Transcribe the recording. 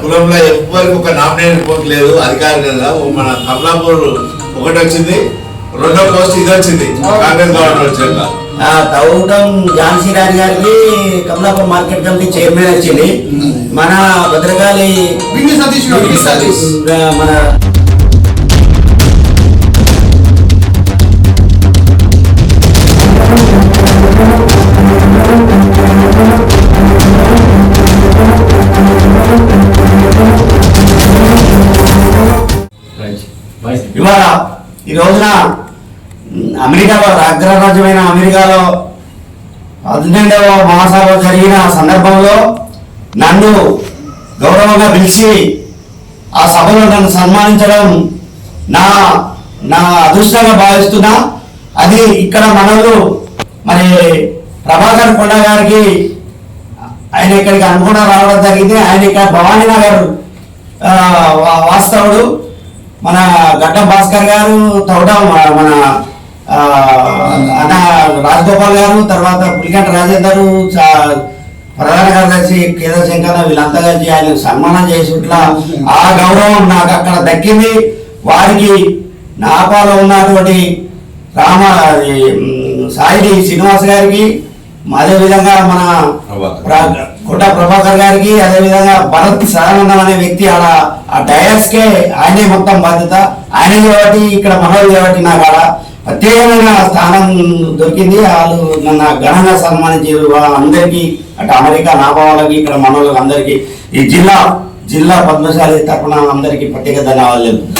కులంలో ఎవ్వరికి ఒక నామినేట్ పోస్ట్ లేదు అధికారికంగా మన కమలాపూర్ ఒకటి వచ్చింది రెండో పోస్ట్ ఇది వచ్చింది కాంగ్రెస్ గవర్నమెంట్ వచ్చాక ఆ, తవ్వటం ఝాన్సీ రాణి గారికి కమలాపూర్ మార్కెట్ కమిటీ చైర్మన్ వచ్చింది. మన భద్రకాళి సతీష్ సతీష్. మన ఇవాళ ఈ రోజున ఉమ్, అమెరికాలో అగ్రరాజ్యమైన అమెరికాలో పన్నెండవ మహాసభ జరిగిన సందర్భంలో నన్ను గౌరవంగా పిలిచి ఆ సభలో నన్ను సన్మానించడం నా నా అదృష్టంగా భావిస్తున్నా. అది ఇక్కడ మనలు మరి ప్రభాకర్ కొండ గారికి ఆయన ఇక్కడికి అనుకుండా రావడం జరిగింది. ఆయన ఇక్కడ భవానీ నగర్ వాస్తవుడు. మన గడ్డ భాస్కర్ గారు తోట మన అన్న రాజగోపాల్ గారు తర్వాత పులికంట రాజేందర్ చా- ప్రధాన కార్యదర్శి కేంద్ర శంకర్ వీళ్ళంతా కలిసి ఆయన సన్మానం చేసి ఆ గౌరవం నాకు అక్కడ దక్కింది. వారికి నాపాలో ఉన్నటువంటి రామ సాయి శ్రీనివాస్ గారికి అదేవిధంగా మన ప్రభాకర్. ప్ర- కోట ప్రభాకర్ గారికి అదేవిధంగా భరత్ సదానందం అనే వ్యక్తి ఆడ ఆ కే ఆయనే మొత్తం బాధ్యత. ఆయన కాబట్టి ఇక్కడ మనోడు కాబట్టి నాకు ఆడ ప్రత్యేకమైన స్థానం దొరికింది. వాళ్ళు నన్ను ఘనంగా సన్మానించి అందరికీ అటు అమెరికా నాపా వాళ్ళకి ఇక్కడ మనోళ్ళకి అందరికీ ఈ జిల్లా జిల్లా పద్మశాలి తరపున అందరికీ ప్రత్యేక ధన్యవాదాలు.